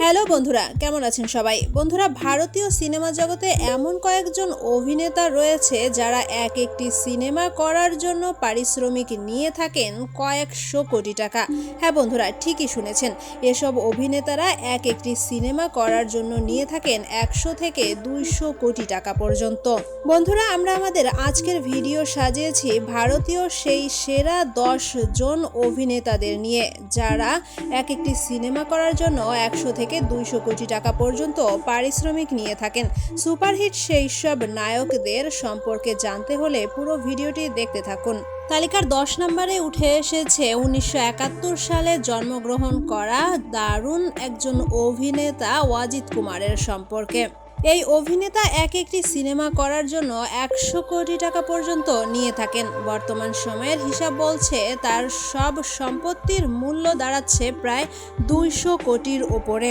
Hello বন্ধুরা, কেমন আছেন সবাই? বন্ধুরা, ভারতীয় সিনেমা জগতে এমন কয়েকজন অভিনেতা রয়েছে যারা এক একটি সিনেমা করার জন্য পারিশ্রমিক নিয়ে থাকেন কয়েকশো কোটি টাকা। হ্যাঁ বন্ধুরা, ঠিকই শুনেছেন। এসব অভিনেতারা এক একটি সিনেমা করার জন্য নিয়ে থাকেন একশো থেকে দুইশো কোটি টাকা পর্যন্ত। বন্ধুরা, আমরা আমাদের আজকের ভিডিও সাজিয়েছি ভারতীয় সেই সেরা দশ জন অভিনেতাদের নিয়ে, যারা এক একটি সিনেমা করার জন্য একশো থেকে দুইশো কোটি টাকা পর্যন্ত পারিশ্রমিক নিয়ে থাকেন। সুপারহিট সেই সব নায়কদের সম্পর্কে জানতে হলে পুরো ভিডিওটি দেখতে থাকুন। তালিকার দশ নম্বরে উঠে এসেছে উনিশশো একাত্তর সালে জন্মগ্রহণ করা দারুণ একজন অভিনেতা ওয়াজিদ কুমারের সম্পর্কে। এই অভিনেতা এক একটি সিনেমা করার জন্য একশো কোটি টাকা পর্যন্ত নিয়ে থাকেন। বর্তমান সময়ের হিসাব বলছে তার সব সম্পত্তির মূল্য দাঁড়াচ্ছে প্রায় দুইশো কোটির ওপরে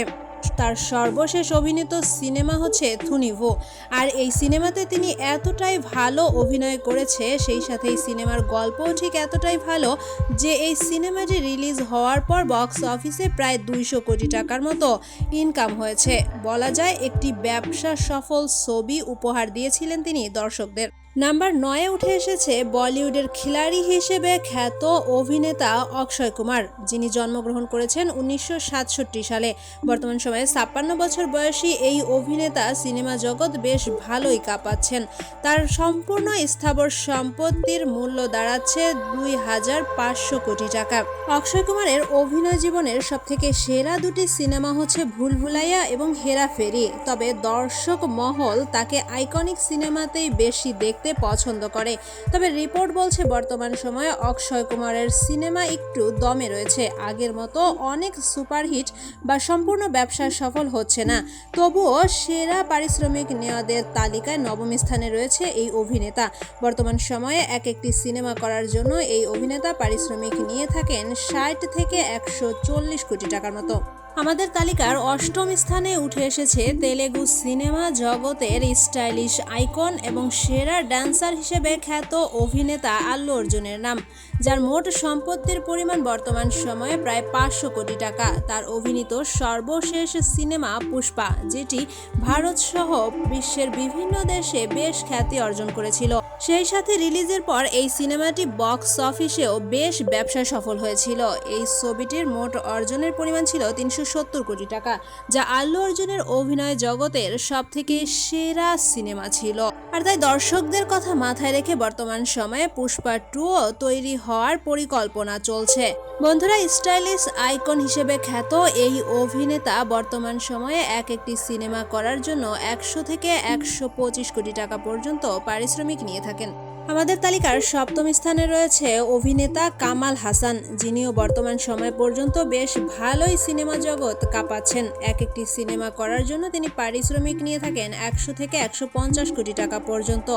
তার সর্বশেষ অভিনীত সিনেমা হচ্ছে থুনিভো আর এই সিনেমাতে তিনি এতটাই ভালো অভিনয় করেছে, সেই সাথে এই সিনেমার গল্পও ঠিক এতটাই ভালো যে এই সিনেমাটি রিলিজ হওয়ার পর বক্স অফিসে প্রায় দুইশো কোটি টাকার মতো ইনকাম হয়েছে। বলা যায় একটি ব্যবসা সফল ছবি উপহার দিয়েছিলেন তিনি দর্শকদের। নাম্বার নয়ে উঠে এসেছে বলিউডের খিলাড়ি হিসেবে খ্যাত অভিনেতা অক্ষয় কুমার, যিনি জন্মগ্রহণ করেছেন উনিশশো সাতষট্টি সালে। বর্তমান সময়ে ছাপ্পান্ন বছর বয়সী এই অভিনেতা সিনেমা জগৎ বেশ ভালোই কাঁপাচ্ছেন। তার সম্পূর্ণ স্থাবর সম্পত্তির মূল্য দাঁড়াচ্ছে দুই হাজার পাঁচশো কোটি টাকা। অক্ষয় কুমারের অভিনয় জীবনের সবথেকে সেরা দুটি সিনেমা হচ্ছে ভুল ভুলাইয়া এবং হেরাফেরি তবে দর্শক মহল তাকে আইকনিক সিনেমাতেই বেশি দেখতে পছন্দ করে। তবে রিপোর্ট বলছে, বর্তমান সময়ে অক্ষয় কুমারের সিনেমা একটু দমে রয়েছে। আগের মতো অনেক সুপারহিট বা সম্পূর্ণ ব্যবসা সফল হচ্ছে না। তবুও সেরা পারিশ্রমিক নেওয়াদের তালিকায় নবম স্থানে রয়েছে এই অভিনেতা। বর্তমান সময়ে এক একটি সিনেমা করার জন্য এই অভিনেতা পারিশ্রমিক নিয়ে থাকেন ষাট থেকে একশো চল্লিশ কোটি টাকার মতো। আমাদের তালিকার অষ্টম স্থানে উঠে এসেছে তেলেগু সিনেমা জগতের স্টাইলিশ আইকন এবং সেরা ড্যান্সার হিসেবে খ্যাত অভিনেতা আল্লু অর্জুনের নাম, যার মোট সম্পত্তির পরিমাণ বর্তমান সময়ে প্রায় পাঁচশো কোটি টাকা। তার অভিনীত সর্বশেষ সিনেমা পুষ্পা, যেটি ভারত সহ বিশ্বের বিভিন্ন দেশে বেশ খ্যাতি অর্জন করেছিল। সেই সাথে রিলিজের পর এই সিনেমাটি বক্স অফিসেও বেশ ব্যবসা সফল হয়েছিল। এই ছবিটির মোট অর্জনের পরিমাণ ছিল তিনশো সত্তর কোটি টাকা, যা আল্লু অর্জুনের অভিনয় জগতের সব থেকে সেরা সিনেমা ছিল। আর তাই দর্শকদের কথা মাথায় রেখে বর্তমান সময়ে পুষ্পা টুও তৈরি হওয়ার পরিকল্পনা চলছে। বন্ধুরা, স্টাইলিশ আইকন হিসেবে খ্যাত এই অভিনেতা বর্তমান সময়ে এক একটি সিনেমা করার জন্য একশো থেকে একশো পঁচিশ কোটি টাকা পর্যন্ত পারিশ্রমিক নিয়ে থাকেন। আমাদের তালিকার সপ্তম স্থানে রয়েছে অভিনেতা কামাল হাসান, যিনিও বর্তমান সময় পর্যন্ত বেশ ভালোই সিনেমা জগৎ কাঁপাচ্ছেন। এক একটি সিনেমা করার জন্য তিনি পারিশ্রমিক নিয়ে থাকেন একশো থেকে একশো পঞ্চাশ কোটি টাকা পর্যন্ত।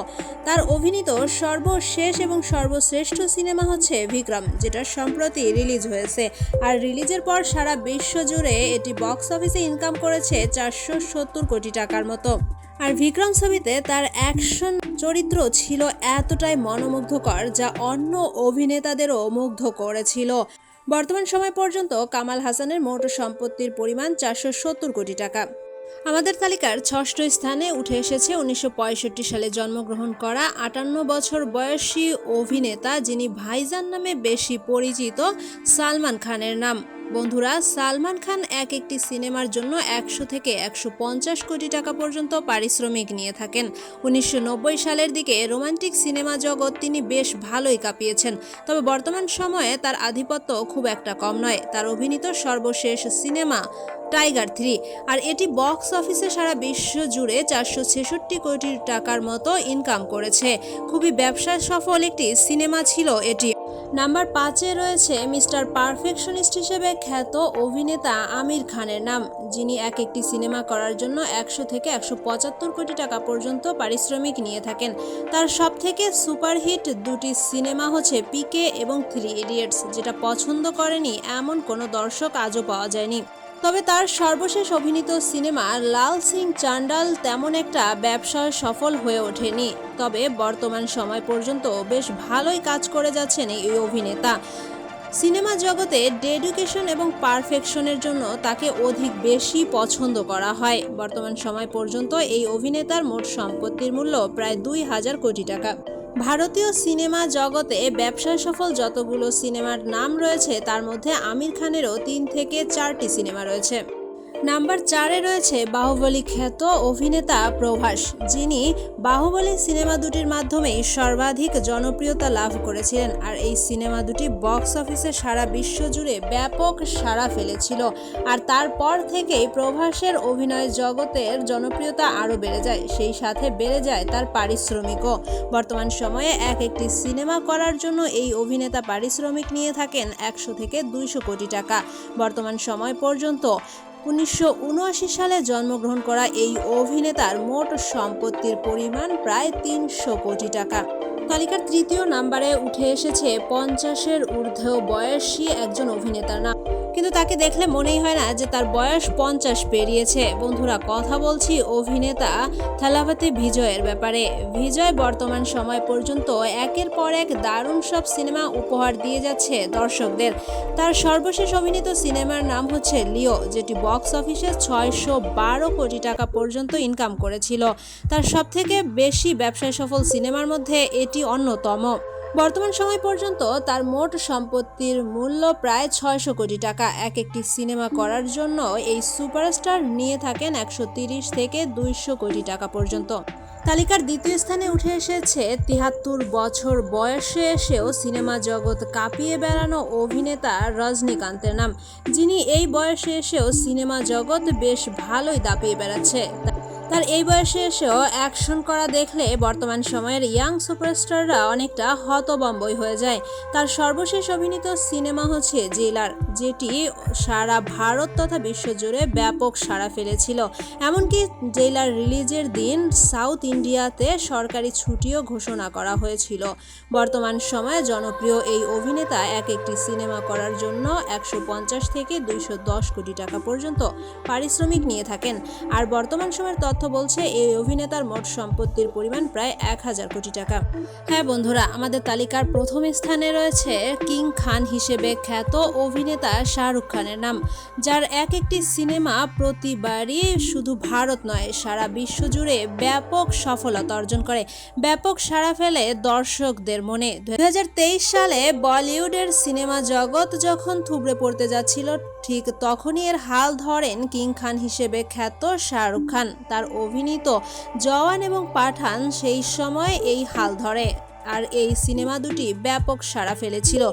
তার অভিনীত সর্বশেষ এবং সর্বশ্রেষ্ঠ সিনেমা হচ্ছে বিক্রম, যেটা সম্প্রতি রিলিজ হয়েছে। আর রিলিজের পর সারা বিশ্ব জুড়ে এটি বক্স অফিসে ইনকাম করেছে চারশো সত্তর কোটি টাকার মতো। আর বিক্রম ছবিতে তার অ্যাকশন চরিত্র ছিল এতটাই মনোমুগ্ধকর যা অন্য অভিনেতাদেরও মুগ্ধ করেছিল। বর্তমান সময় পর্যন্ত কামাল হাসানের মোট সম্পত্তির পরিমাণ চারশো সত্তর কোটি টাকা। আমাদের তালিকার ষষ্ঠ স্থানে উঠে এসেছে উনিশশো পঁয়ষট্টি সালে জন্মগ্রহণ করা আটান্ন বছর বয়সী অভিনেতা যিনি ভাইজান নামে বেশি পরিচিত সালমান খানের নাম। বন্ধুরা, সালমান খান এক একটি সিনেমার জন্য একশো থেকে একশো পঞ্চাশ কোটি টাকা পর্যন্ত পারিশ্রমিক নিয়ে থাকেন। উনিশশো নব্বই সালের দিকে রোমান্টিক সিনেমা জগৎ তিনি বেশ ভালোই কাঁপিয়েছেন। তবে বর্তমান সময়ে তার আধিপত্য খুব একটা কম নয়। তার অভিনীত সর্বশেষ সিনেমা টাইগার থ্রি, আর এটি বক্স অফিসে সারা বিশ্ব জুড়ে চারশো ছেষট্টি কোটি টাকার মতো ইনকাম করেছে। খুবই ব্যবসা সফল একটি সিনেমা ছিল এটি। নাম্বার পাঁচে রয়েছে মিস্টার পারফেকশনিস্ট হিসেবে খ্যাত অভিনেতা আমির খানের নাম, যিনি এক একটি সিনেমা করার জন্য একশো থেকে একশো পঁচাত্তর কোটি টাকা পর্যন্ত পারিশ্রমিক নিয়ে থাকেন। তার সব থেকে সুপারহিট দুটি সিনেমা হচ্ছে পিকে এবং থ্রি ইডিয়েটস, যেটা পছন্দ করেনি এমন কোনো দর্শক আজও পাওয়া যায়নি। তবে তার সর্বশেষ অভিনীত সিনেমা লাল সিং চান্ডাল তেমন একটা ব্যবসায় সফল হয়ে ওঠেনি। তবে বর্তমান সময় পর্যন্ত বেশ ভালোই কাজ করে যাচ্ছেন এই অভিনেতা। সিনেমা জগতে ডেডিকেশন এবং পারফেকশনের জন্য তাকে অধিক বেশি পছন্দ করা হয়। বর্তমান সময় পর্যন্ত এই অভিনেতার মোট সম্পত্তির মূল্য প্রায় দুই হাজার কোটি টাকা। ভারতীয় সিনেমা জগতে ব্যবসায় সফল যতগুলো সিনেমার নাম রয়েছে, তার মধ্যে আমির খানেরও তিন থেকে চারটি সিনেমা রয়েছে। নাম্বার চারে রয়েছে বাহুবলী খ্যাত অভিনেতা প্রভাস, যিনি বাহুবলী সিনেমা দুটির মাধ্যমেই সর্বাধিক জনপ্রিয়তা লাভ করেছিলেন। আর এই সিনেমা দুটি বক্স অফিসে সারা বিশ্ব জুড়ে ব্যাপক সাড়া ফেলেছিল। আর তারপর থেকেই প্রভাসের অভিনয় জগতের জনপ্রিয়তা আরও বেড়ে যায়, সেই সাথে বেড়ে যায় তার পারিশ্রমিকও। বর্তমান সময়ে এক একটি সিনেমা করার জন্য এই অভিনেতা পারিশ্রমিক নিয়ে থাকেন একশো থেকে দুইশো কোটি টাকা। বর্তমান সময় পর্যন্ত উনিশশো উনআশি সালে জন্মগ্রহণ করা এই অভিনেতার মোট সম্পত্তির পরিমাণ প্রায় তিনশো কোটি টাকা। তালিকার তৃতীয় নাম্বারে উঠে এসেছে পঞ্চাশের ঊর্ধ্ব বয়সী একজন অভিনেতার নাম। কিন্তু তাকে দেখলে মনেই হয় না যে তার বয়স পঞ্চাশ পেরিয়েছে। বন্ধুরা, কথা বলছি অভিনেতা থালাভাতি বিজয়ের ব্যাপারে। বিজয় বর্তমান সময় পর্যন্ত একের পর এক দারুণ সব সিনেমা উপহার দিয়ে যাচ্ছে দর্শকদের। তার সর্বশেষ অভিনীত সিনেমার নাম হচ্ছে লিও, যেটি বক্স অফিসে ছয়শো বারো কোটি টাকা পর্যন্ত ইনকাম করেছিল। তার সবথেকে বেশি ব্যবসায় সফল সিনেমার মধ্যে এটি অন্যতম। বর্তমান সময় পর্যন্ত তার মোট সম্পত্তির মূল্য প্রায় ছয়শো কোটি টাকা। এক একটি সিনেমা করার জন্য এই সুপারস্টার নিয়ে থাকেন একশো তিরিশ থেকে দুইশো কোটি টাকা পর্যন্ত। তালিকার দ্বিতীয় স্থানে উঠে এসেছে তিহাত্তর বছর বয়সে এসেও সিনেমা জগৎ কাঁপিয়ে বেড়ানো অভিনেতা রজনীকান্তের নাম, যিনি এই বয়সে এসেও সিনেমা জগৎ বেশ ভালোই দাপিয়ে বেড়াচ্ছে। তার এই বয়সে এসেও অ্যাকশন করা দেখলে বর্তমান সময়ের ইয়াং সুপারস্টাররা অনেকটা হতবম্বই হয়ে যায়। তার সর্বশেষ অভিনীত সিনেমা হচ্ছে জেলার, যেটি সারা ভারত তথা বিশ্বজুড়ে ব্যাপক সাড়া ফেলেছিল। এমনকি জেলার রিলিজের দিন সাউথ ইন্ডিয়াতে সরকারি ছুটিও ঘোষণা করা হয়েছিল। বর্তমান সময়ে জনপ্রিয় এই অভিনেতা এক একটি সিনেমা করার জন্য একশো পঞ্চাশ থেকে দুইশো দশ কোটি টাকা পর্যন্ত পারিশ্রমিক নিয়ে থাকেন। আর বর্তমান সময়ের বলছে, এই অভিনেতার মোট সম্পত্তির পরিমাণ প্রায় এক হাজার কোটি টাকা। হ্যাঁ বন্ধুরা, আমাদের তালিকার প্রথম স্থানে রয়েছে কিং খান হিসেবে খ্যাত অভিনেতা শাহরুখ খানের নাম, যার এক একটি সিনেমা প্রতিবারই শুধু ভারত নয়, সারা বিশ্ব জুড়ে ব্যাপক সফলতা অর্জন করে, ব্যাপক সাড়া ফেলে দর্শকদের মনে। দুই হাজার তেইশ সালে বলিউডের সিনেমা জগৎ যখন থুবড়ে পড়তে যাচ্ছিল ঠিক তখনই এর হাল ধরেন কিং খান হিসেবে খ্যাত শাহরুখ খান। তার অভিনীত জওয়ান এবং পাঠান সেই সময় এই হাল ধরে। আর এই সিনেমা দুটি ব্যাপক সাড়া ফেলেছিল।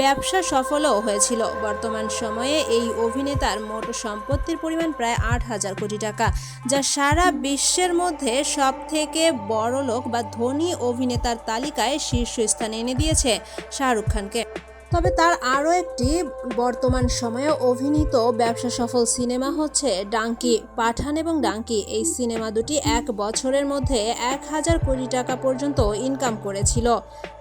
ব্যবসা সফলও হয়েছিল। বর্তমান সময়ে এই অভিনেতার মোট সম্পত্তির পরিমাণ প্রায় আট হাজার কোটি টাকা, যা সারা বিশ্বের মধ্যে সব থেকে বড় লোক বা ধনী অভিনেতার তালিকায় শীর্ষস্থানে এনে দিয়েছে শাহরুখ খানকে। তবে তার আরও একটি বর্তমান সময়ে অভিনীত ব্যবসা সফল সিনেমা হচ্ছে ডাঙ্কি পাঠান এবং ডাঙ্কি। এই সিনেমা দুটি এক বছরের মধ্যে এক হাজার কোটি টাকা পর্যন্ত ইনকাম করেছিল।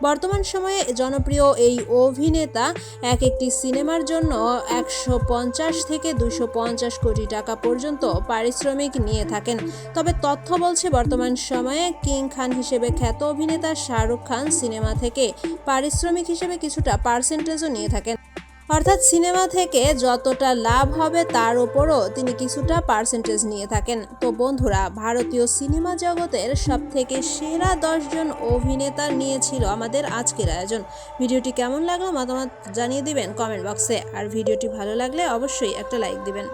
বর্তমান সময়ে জনপ্রিয় এই অভিনেতা এক একটি সিনেমার জন্য একশো পঞ্চাশ থেকে দুশো পঞ্চাশ কোটি টাকা পর্যন্ত পারিশ্রমিক নিয়ে থাকেন। তবে তথ্য বলছে, বর্তমান সময়ে কিং খান হিসেবে খ্যাত অভিনেতা শাহরুখ খান সিনেমা থেকে পারিশ্রমিক হিসেবে কিছুটা পার্সেন্টেজও নিয়ে থাকেন। অর্থাৎ সিনেমা থেকে যতটা লাভ হবে তার উপরও তিনি কিছুটা পার্সেন্টেজ নিয়ে থাকেন। তো বন্ধুরা, ভারতীয় সিনেমা জগতের সব থেকে সেরা দশজন অভিনেতা নিয়েছিল আমাদের আজকের আয়োজন। ভিডিওটি কেমন লাগল মতামত জানিয়ে দিবেন কমেন্ট বক্সে। আর ভিডিওটি ভালো লাগলে অবশ্যই একটা লাইক দিবেন।